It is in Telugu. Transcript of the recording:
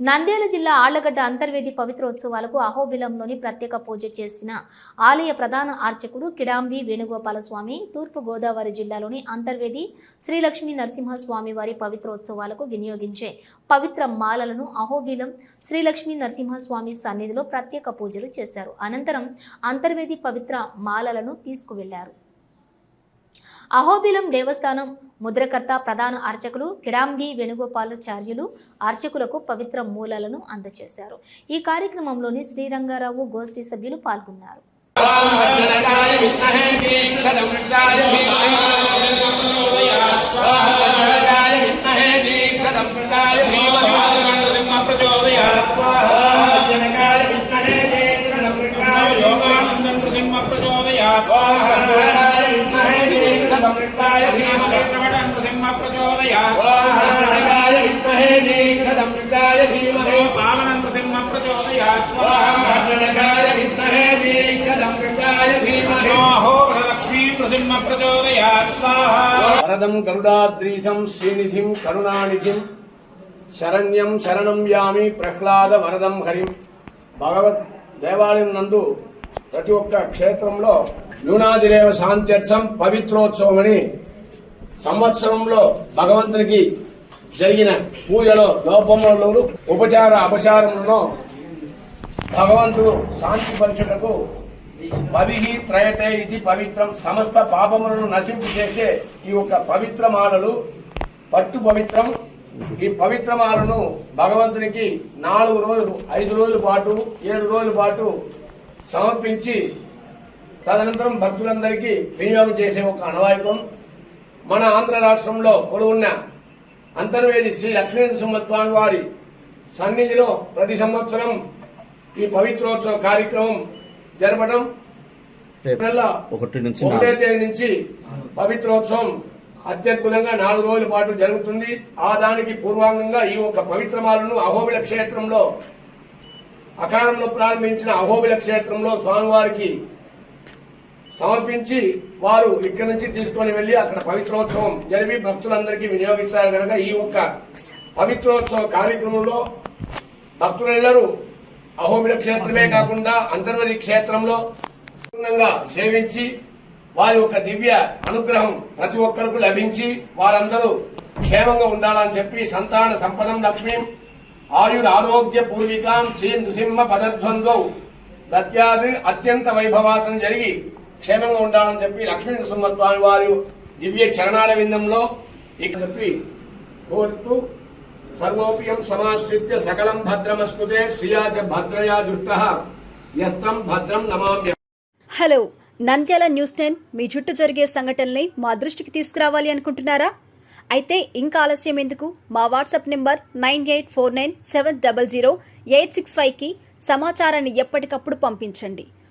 నంద్యాల జిల్లా ఆళ్ళగడ్డ అంతర్వేది పవిత్రోత్సవాలకు అహోబిలంలోని ప్రత్యేక పూజ చేసిన ఆలయ ప్రధాన అర్చకుడు కిడాంబి వేణుగోపాల స్వామి తూర్పు గోదావరి జిల్లాలోని అంతర్వేది శ్రీలక్ష్మీ నరసింహస్వామి వారి పవిత్రోత్సవాలకు వినియోగించే పవిత్ర మాలలను అహోబిలం శ్రీలక్ష్మీ నరసింహస్వామి సన్నిధిలో ప్రత్యేక పూజలు చేశారు. అనంతరం అంతర్వేది పవిత్ర మాలలను తీసుకువెళ్ళారు. అహోబిలం దేవస్థానం ముద్రకర్త ప్రధాన అర్చకులు కిడాంబి వేణుగోపాలాచార్యులు అర్చకులకు పవిత్ర మూలాలను అందజేశారు ఈ కార్యక్రమంలోని శ్రీరంగారావు గోష్ఠి సభ్యులు పాల్గొన్నారు. జనకాయ దీక్షదమృతాయ శ్రవణం నృసింహ ప్రచోదయాత్ జనకాయ విద్మహే దీక్షదమృతాయ ధీమహి పావనం నృసింహ ప్రచోదయాత్ జనకాయ విద్మహే దీక్షదమృతాయ ధీమహి వరదం గరుడాద్రీశం శ్రీనిధిం కరుణానిధిం. శరణ్యం శరణం యామి ప్రహ్లాద వరదం హరిం. భగవత్ దేవాలయం నందు ప్రతి ఒక్క క్షేత్రంలో న్యూనాదిరేవ శాంత్యర్థం పవిత్రోత్సవం అని సంవత్సరంలో భగవంతునికి జరిగిన పూజలో లోపములలో ఉపచార అపచారములను భగవంతుడు శాంతి పరచుటకు పవిహి త్రయతే ఇది పవిత్రం. సమస్త పాపములను నశింపు చేసే ఈ యొక్క పవిత్రమాలలు పట్టు పవిత్రం. ఈ పవిత్రమాలను భగవంతునికి నాలుగు రోజులు ఐదు రోజుల పాటు ఏడు రోజుల పాటు సమర్పించి తదనంతరం భక్తులందరికీ వినియోగం చేసే ఒక అనవాయికం మన ఆంధ్ర రాష్ట్రంలో కొలువున్న అంతర్వేది శ్రీ లక్ష్మీ నరసింహస్వామి వారి సన్నిధిలో ప్రతి సంవత్సరం ఈ పవిత్రోత్సవ కార్యక్రమం జరపడం. ఒకటి నుంచి ఒకటే తేదీ నుంచి పవిత్రోత్సవం అత్యద్భుతంగా నాలుగు రోజుల పాటు జరుగుతుంది. ఆ దానికి పూర్వాంగంగా ఈ ఒక పవిత్రమాలను అహోబిల క్షేత్రంలో అకారంలో ప్రారంభించిన అహోబిల క్షేత్రంలో స్వామివారికి సమర్పించి వారు ఇక్కడి నుంచి తీసుకొని వెళ్ళి అక్కడ పవిత్రోత్సవం జరిపి భక్తులందరికీ వినియోగించారు కనుక ఈ ఒక్క పవిత్రోత్సవ కార్యక్రమంలో భక్తులెల్లరూ అహోబిల క్షేత్రమే కాకుండా అంతర్వది క్షేత్రంలో పూర్ణంగా సేవించి వారి యొక్క దివ్య అనుగ్రహం ప్రతి ఒక్కరికి లభించి వారందరూ క్షేమంగా ఉండాలని చెప్పి సంతాన సంపదం లక్ష్మీం ఆయుర్ ఆరోగ్య పూర్వికాం శ్రీ నృసింహ పదద్వంద్వౌ దత్యాది అత్యంత వైభవాతం జరిగి క్షేమంగా ఉండాలని చెప్పి లక్ష్మీ నరసింహస్వామి వారి దివ్య చరణాల విందంలో ఇక చెప్పి కోరుతూ సర్వోపియం సమాశ్రిత్య సకలం భద్రమస్కృతే శ్రియా చ భద్రయా దుష్ట యస్తం భద్రం నమామ్య హలో నంద్యాల న్యూస్ టెన్ మీ చుట్టూ జరిగే సంఘటనల్ని మా దృష్టికి తీసుకురావాలి అనుకుంటున్నారా? అయితే ఇంకా ఆలస్యం ఎందుకు? మా WhatsApp number nine eight four nine seven double zero eight six ఫైవ్కి సమాచారాన్ని ఎప్పటికప్పుడు పంపించండి.